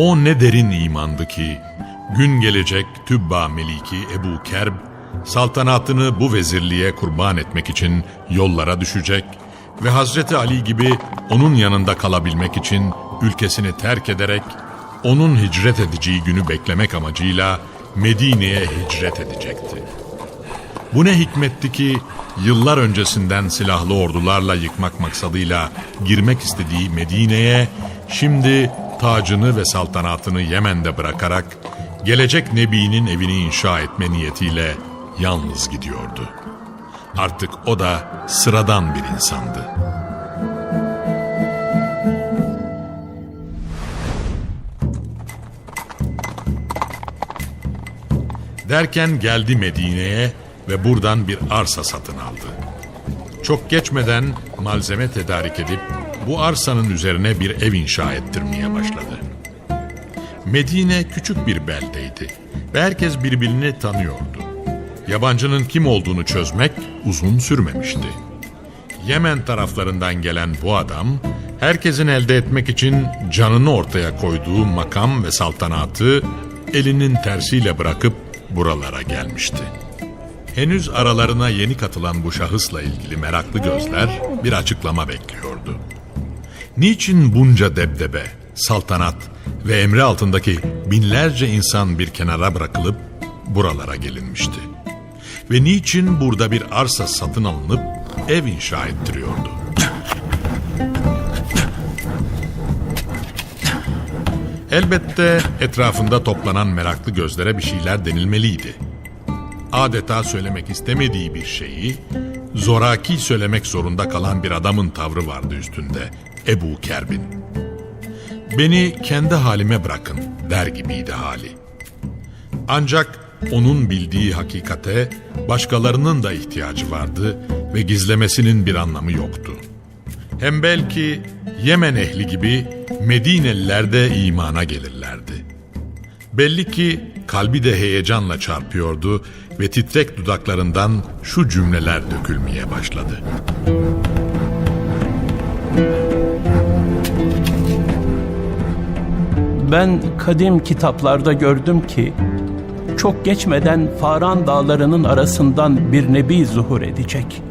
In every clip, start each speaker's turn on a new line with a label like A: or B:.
A: O ne derin imandı ki gün gelecek Tübba Meliki Ebu Kerb saltanatını bu vezirliğe kurban etmek için yollara düşecek ve Hazreti Ali gibi onun yanında kalabilmek için ülkesini terk ederek onun hicret edeceği günü beklemek amacıyla Medine'ye hicret edecekti. Bu ne hikmetti ki yıllar öncesinden silahlı ordularla yıkmak maksadıyla girmek istediği Medine'ye şimdi tacını ve saltanatını Yemen'de bırakarak gelecek Nebi'nin evini inşa etme niyetiyle yalnız gidiyordu. Artık o da sıradan bir insandı. Derken geldi Medine'ye ve buradan bir arsa satın aldı. Çok geçmeden malzeme tedarik edip bu arsanın üzerine bir ev inşa ettirmeye. Medine küçük bir beldeydi ve herkes birbirini tanıyordu. Yabancının kim olduğunu çözmek uzun sürmemişti. Yemen taraflarından gelen bu adam, herkesin elde etmek için canını ortaya koyduğu makam ve saltanatı elinin tersiyle bırakıp buralara gelmişti. Henüz aralarına yeni katılan bu şahısla ilgili meraklı gözler bir açıklama bekliyordu. Niçin bunca debdebe, saltanat ve emri altındaki binlerce insan bir kenara bırakılıp buralara gelinmişti? Ve niçin burada bir arsa satın alınıp ev inşa ettiriyordu? Elbette etrafında toplanan meraklı gözlere bir şeyler denilmeliydi. Adeta söylemek istemediği bir şeyi zoraki söylemek zorunda kalan bir adamın tavrı vardı üstünde Ebu Kerbin. Beni kendi halime bırakın der gibiydi hali. Ancak onun bildiği hakikate başkalarının da ihtiyacı vardı ve gizlemesinin bir anlamı yoktu. Hem belki Yemen ehli gibi Medineliler de imana gelirlerdi. Belli ki kalbi de heyecanla çarpıyordu ve titrek dudaklarından şu cümleler dökülmeye başladı.
B: Ben kadim kitaplarda gördüm ki çok geçmeden Faran dağlarının arasından bir nebi zuhur edecek.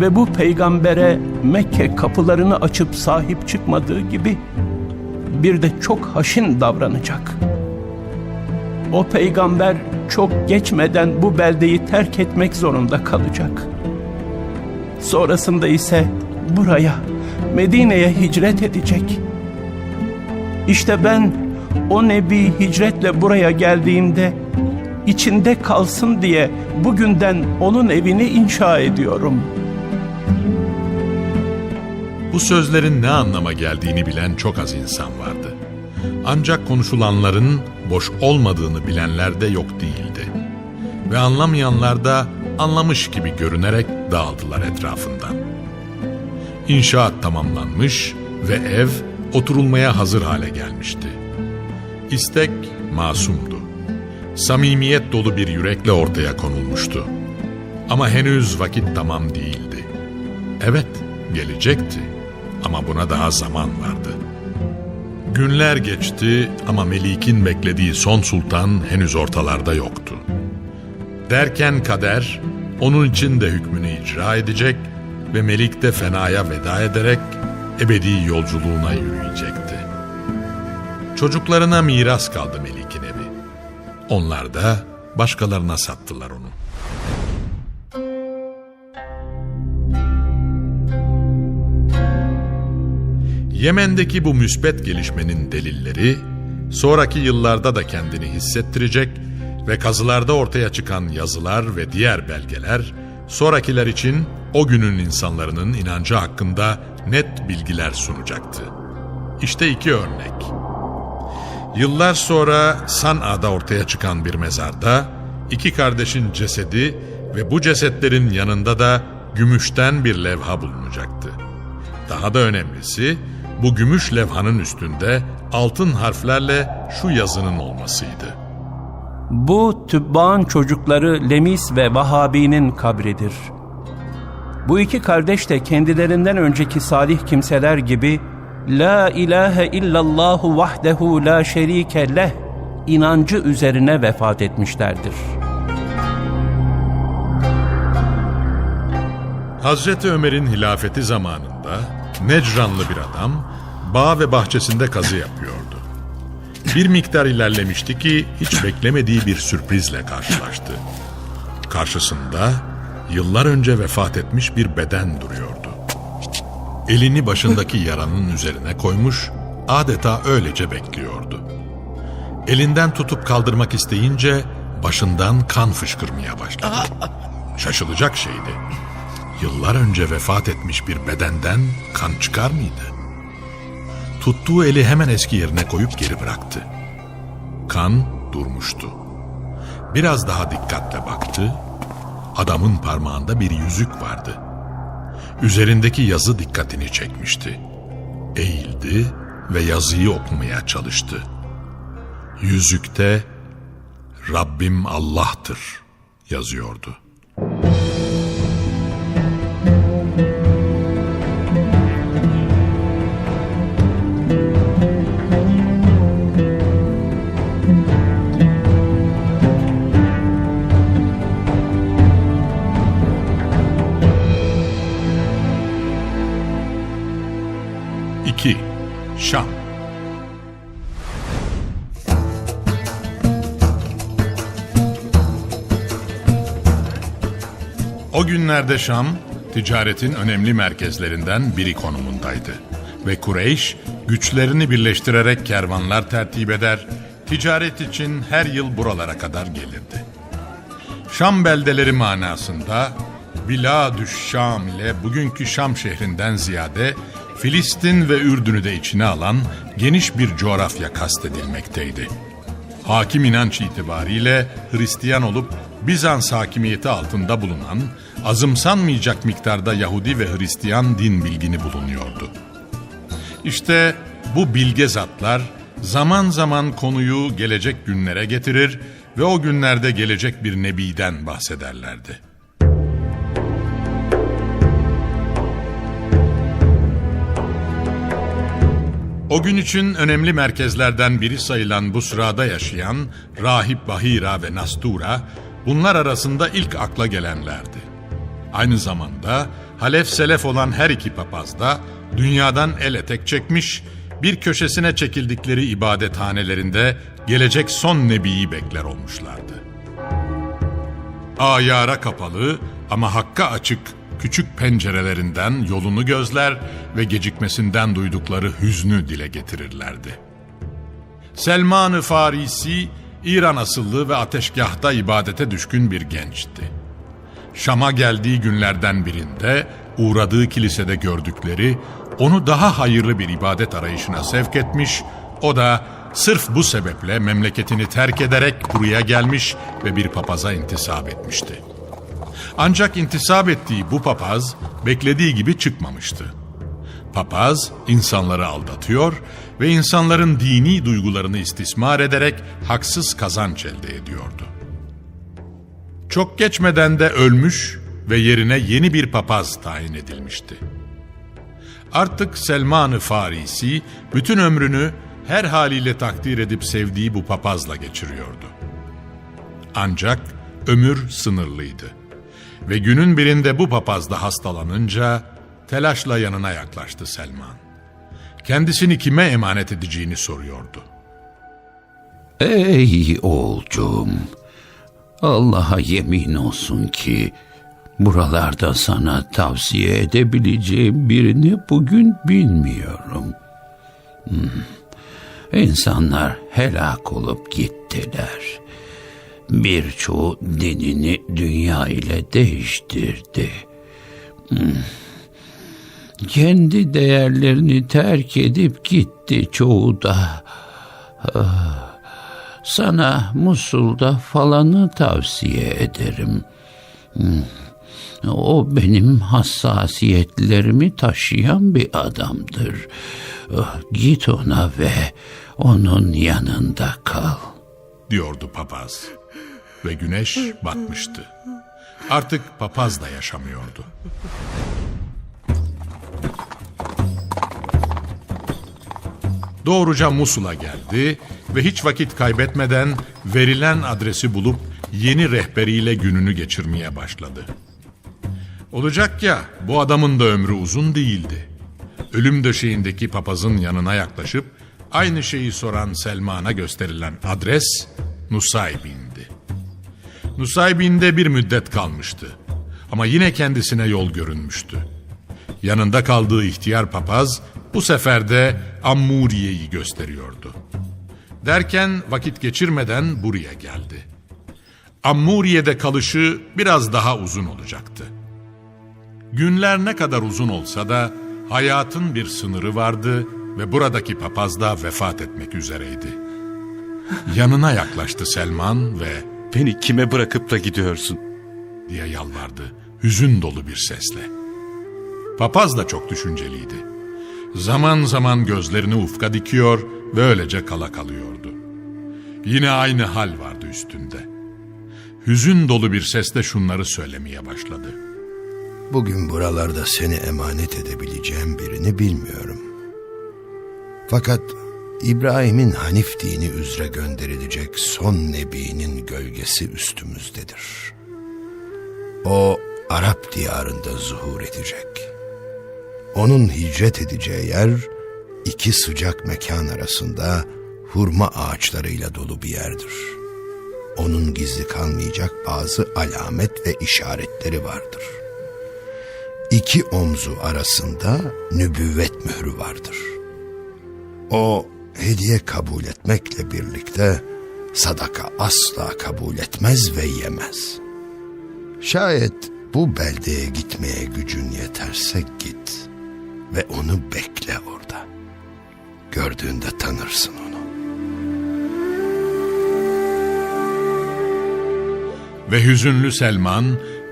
B: Ve bu peygambere Mekke kapılarını açıp sahip çıkmadığı gibi bir de çok haşin davranacak. O peygamber çok geçmeden bu beldeyi terk etmek zorunda kalacak. Sonrasında ise buraya, Medine'ye hicret edecek.'' İşte ben o nebi hicretle buraya geldiğimde içinde kalsın diye bugünden onun evini inşa ediyorum.
A: Bu sözlerin ne anlama geldiğini bilen çok az insan vardı. Ancak konuşulanların boş olmadığını bilenler de yok değildi. ve anlamayanlar da anlamış gibi görünerek dağıldılar etrafından. İnşaat tamamlanmış ve ev oturulmaya hazır hale gelmişti. İstek masumdu. Samimiyet dolu bir yürekle ortaya konulmuştu. Ama henüz vakit tamam değildi. Evet, gelecekti ama buna daha zaman vardı. Günler geçti ama Melik'in beklediği son sultan henüz ortalarda yoktu. Derken kader onun için de hükmünü icra edecek ve Melik de fenaya veda ederek ebedi yolculuğuna yürüyecekti. Çocuklarına miras kaldı Melik'in evi. Onlar da başkalarına sattılar onu. Yemen'deki bu müspet gelişmenin delilleri, sonraki yıllarda da kendini hissettirecek ve kazılarda ortaya çıkan yazılar ve diğer belgeler, sonrakiler için o günün insanların inancı hakkında net bilgiler sunacaktı. İşte iki örnek. Yıllar sonra San'a'da ortaya çıkan bir mezarda, iki kardeşin cesedi ve bu cesetlerin yanında da gümüşten bir levha bulunacaktı. Daha da önemlisi, bu gümüş levhanın üstünde altın harflerle şu yazının olmasıydı.
B: Bu Tübba'ın çocukları Lemis ve Vahabi'nin kabridir. Bu iki kardeş de kendilerinden önceki salih kimseler gibi La ilahe illallahu vahdehu la şerike leh inancı üzerine vefat etmişlerdir.
A: Hazreti Ömer'in hilafeti zamanında Necranlı bir adam bağ ve bahçesinde kazı yapıyordu. Bir miktar ilerlemişti ki hiç beklemediği bir sürprizle karşılaştı. Karşısında yıllar önce vefat etmiş bir beden duruyordu. Elini başındaki yaranın üzerine koymuş, adeta öylece bekliyordu. Elinden tutup kaldırmak isteyince başından kan fışkırmaya başladı. Şaşılacak şeydi. Yıllar önce vefat etmiş bir bedenden kan çıkar mıydı? Tuttuğu eli hemen eski yerine koyup geri bıraktı. Kan durmuştu. Biraz daha dikkatle baktı. Adamın parmağında bir yüzük vardı. Üzerindeki yazı dikkatini çekmişti. Eğildi ve yazıyı okumaya çalıştı. Yüzükte Rabbim Allah'tır yazıyordu. İki, Şam. O günlerde Şam, ticaretin önemli merkezlerinden biri konumundaydı. Ve Kureyş, güçlerini birleştirerek kervanlar tertip eder, ticaret için her yıl buralara kadar gelirdi. Şam beldeleri manasında Biladüş Şam ile bugünkü Şam şehrinden ziyade Filistin ve Ürdün'ü de içine alan geniş bir coğrafya kastedilmekteydi. Hakim inanç itibariyle Hristiyan olup Bizans hakimiyeti altında bulunan azımsanmayacak miktarda Yahudi ve Hristiyan din bilgini bulunuyordu. İşte bu bilge zatlar zaman zaman konuyu gelecek günlere getirir ve o günlerde gelecek bir nebiden bahsederlerdi. O gün için önemli merkezlerden biri sayılan bu sırada yaşayan Rahip Bahira ve Nastura bunlar arasında ilk akla gelenlerdi. Aynı zamanda Halef Selef olan her iki papaz da dünyadan el etek çekmiş, bir köşesine çekildikleri ibadethanelerinde gelecek son nebiyi bekler olmuşlardı. Ayara kapalı ama hakka açık küçük pencerelerinden yolunu gözler ve gecikmesinden duydukları hüznü dile getirirlerdi. Selman-ı Farisi, İran asıllı ve ateşgahta ibadete düşkün bir gençti. Şam'a geldiği günlerden birinde uğradığı kilisede gördükleri onu daha hayırlı bir ibadet arayışına sevk etmiş, o da Sırf bu sebeple memleketini terk ederek buraya gelmiş ve bir papaza intisap etmişti. Ancak intisap ettiği bu papaz beklediği gibi çıkmamıştı. Papaz insanları aldatıyor ve insanların dini duygularını istismar ederek haksız kazanç elde ediyordu. Çok geçmeden de ölmüş ve yerine yeni bir papaz tayin edilmişti. Artık Selman-ı Farisi bütün ömrünü her haliyle takdir edip sevdiği bu papazla geçiriyordu. Ancak ömür sınırlıydı. Ve günün birinde bu papaz da hastalanınca telaşla yanına yaklaştı Selman. Kendisini kime emanet edeceğini soruyordu.
C: Ey oğulcuğum, Allah'a yemin olsun ki buralarda sana tavsiye edebileceğim birini bugün bilmiyorum. Hmm. İnsanlar helak olup gittiler. Birçoğu dinini dünya ile değiştirdi. Hmm. Kendi değerlerini terk edip gitti çoğu da. Sana Musul'da falanı tavsiye ederim. Hmm. O benim hassasiyetlerimi taşıyan bir adamdır. Oh, Git ona ve onun yanında kal.
A: diyordu papaz. Ve güneş batmıştı. Artık papaz da yaşamıyordu. Doğruca Musul'a geldi ve hiç vakit kaybetmeden verilen adresi bulup yeni rehberiyle gününü geçirmeye başladı. Olacak ya bu adamın da ömrü uzun değildi. Ölüm döşeğindeki papazın yanına yaklaşıp aynı şeyi soran Selman'a gösterilen adres Nusaybin'di. Nusaybin'de bir müddet kalmıştı. Ama yine kendisine yol görünmüştü. Yanında kaldığı ihtiyar papaz bu sefer de Ammuriye'yi gösteriyordu. Derken vakit geçirmeden buraya geldi. Ammuriye'de kalışı biraz daha uzun olacaktı. Günler ne kadar uzun olsa da hayatın bir sınırı vardı ve buradaki papaz da vefat etmek üzereydi. Yanına yaklaştı Selman ve
D: Beni kime bırakıp da gidiyorsun?
A: diye yalvardı hüzün dolu bir sesle. Papaz da çok düşünceliydi. Zaman zaman gözlerini ufka dikiyor ve öylece kala kalıyordu. Yine aynı hal vardı üstünde. Hüzün dolu bir sesle şunları söylemeye başladı.
E: Bugün buralarda seni emanet edebileceğim birini bilmiyorum. Fakat İbrahim'in Hanif dini üzere gönderilecek son nebinin gölgesi üstümüzdedir. O Arap diyarında zuhur edecek. Onun hicret edeceği yer iki sıcak mekan arasında hurma ağaçlarıyla dolu bir yerdir. Onun gizli kalmayacak bazı alamet ve işaretleri vardır.'' iki omzu arasında nübüvvet mührü vardır. O hediye kabul etmekle birlikte sadaka asla kabul etmez ve yemez. Şayet bu beldeye gitmeye gücün yeterse git ve onu bekle orada. Gördüğünde tanırsın onu.
A: Ve hüzünlü Selman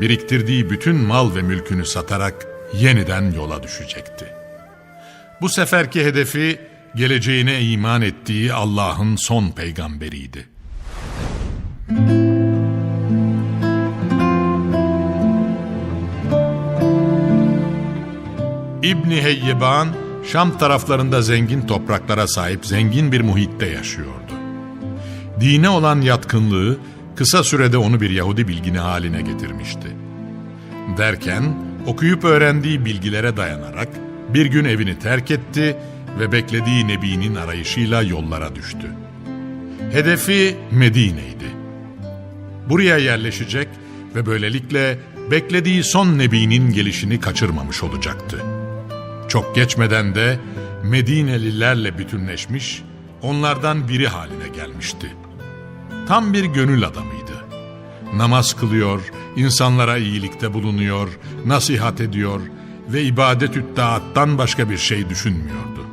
A: biriktirdiği bütün mal ve mülkünü satarak yeniden yola düşecekti. Bu seferki hedefi geleceğine iman ettiği Allah'ın son peygamberiydi. İbni Heyyeban, Şam taraflarında zengin topraklara sahip zengin bir muhitte yaşıyordu. Dine olan yatkınlığı kısa sürede onu bir Yahudi bilgini haline getirmişti. Derken okuyup öğrendiği bilgilere dayanarak bir gün evini terk etti ve beklediği Nebi'nin arayışıyla yollara düştü. Hedefi Medine'ydi. Buraya yerleşecek ve böylelikle beklediği son Nebi'nin gelişini kaçırmamış olacaktı. Çok geçmeden de Medinelilerle bütünleşmiş, onlardan biri haline gelmişti. Tam bir gönül adamıydı. Namaz kılıyor, insanlara iyilikte bulunuyor, nasihat ediyor ve ibadet-ü başka bir şey düşünmüyordu.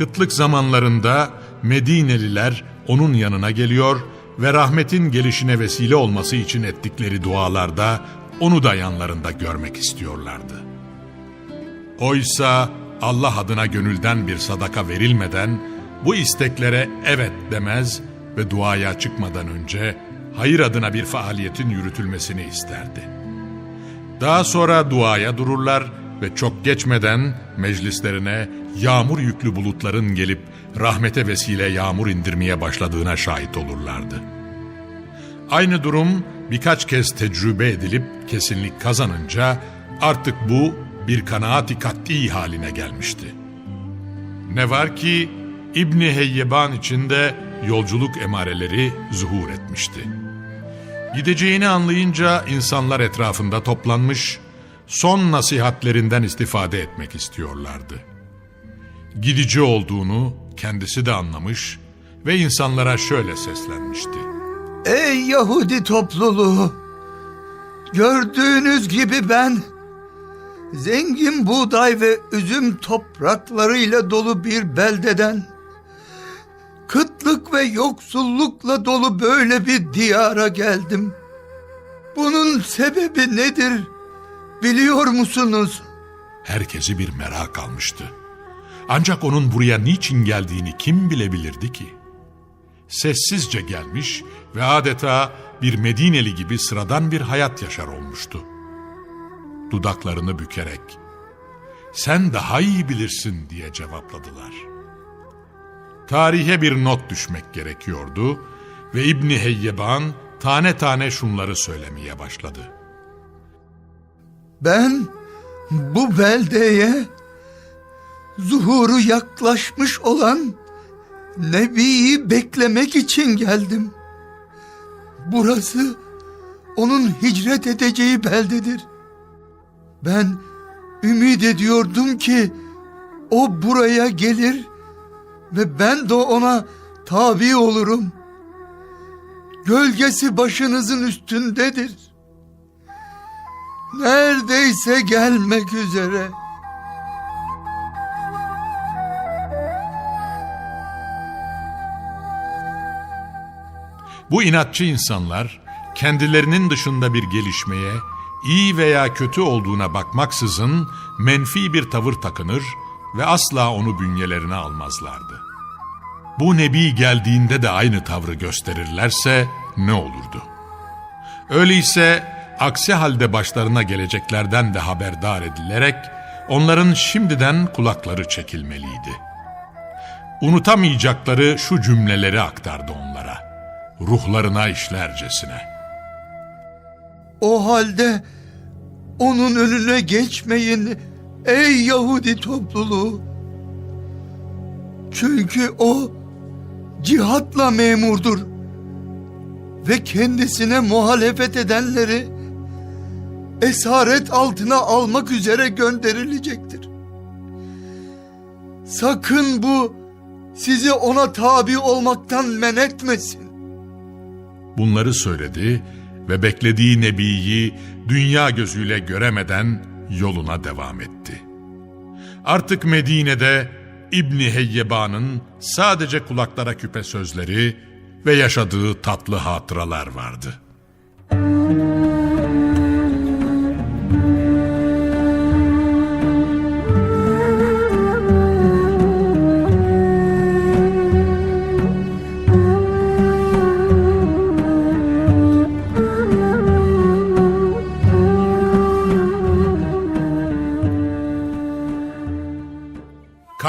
A: Kıtlık zamanlarında Medineliler onun yanına geliyor ve rahmetin gelişine vesile olması için ettikleri dualarda onu da yanlarında görmek istiyorlardı. Oysa Allah adına gönülden bir sadaka verilmeden bu isteklere evet demez ve duaya çıkmadan önce hayır adına bir faaliyetin yürütülmesini isterdi. Daha sonra duaya dururlar ve çok geçmeden meclislerine yağmur yüklü bulutların gelip rahmete vesile yağmur indirmeye başladığına şahit olurlardı. Aynı durum birkaç kez tecrübe edilip kesinlik kazanınca artık bu bir kanaati kat'i haline gelmişti. Ne var ki İbni Heyyeban içinde yolculuk emareleri zuhur etmişti. Gideceğini anlayınca insanlar etrafında toplanmış, son nasihatlerinden istifade etmek istiyorlardı. Gidici olduğunu kendisi de anlamış ve insanlara şöyle seslenmişti.
F: Ey Yahudi topluluğu! Gördüğünüz gibi ben zengin buğday ve üzüm topraklarıyla dolu bir beldeden kıtlık ve yoksullukla dolu böyle bir diyara geldim. Bunun sebebi nedir biliyor musunuz?
A: Herkesi bir merak almıştı. Ancak onun buraya niçin geldiğini kim bilebilirdi ki? Sessizce gelmiş ve adeta bir Medineli gibi sıradan bir hayat yaşar olmuştu. Dudaklarını bükerek, sen daha iyi bilirsin diye cevapladılar. Tarihe bir not düşmek gerekiyordu ve İbni Heyyeban tane tane şunları söylemeye başladı.
F: Ben bu beldeye zuhuru yaklaşmış olan Nebi'yi beklemek için geldim. Burası onun hicret edeceği beldedir. Ben ümit ediyordum ki o buraya gelir ve ben de ona tabi olurum. Gölgesi başınızın üstündedir. Neredeyse gelmek üzere.
A: Bu inatçı insanlar kendilerinin dışında bir gelişmeye, iyi veya kötü olduğuna bakmaksızın menfi bir tavır takınır ve asla onu bünyelerine almazlardı. Bu nebi geldiğinde de aynı tavrı gösterirlerse ne olurdu? Öyleyse aksi halde başlarına geleceklerden de haberdar edilerek onların şimdiden kulakları çekilmeliydi. Unutamayacakları şu cümleleri aktardı onlara. Ruhlarına işlercesine.
F: O halde onun önüne geçmeyin ey Yahudi topluluğu. Çünkü o cihatla memurdur ve kendisine muhalefet edenleri esaret altına almak üzere gönderilecektir. Sakın bu sizi ona tabi olmaktan men etmesin.
A: Bunları söyledi ve beklediği Nebi'yi dünya gözüyle göremeden yoluna devam etti. Artık Medine'de İbni Heyyeban'ın sadece kulaklara küpe sözleri ve yaşadığı tatlı hatıralar vardı.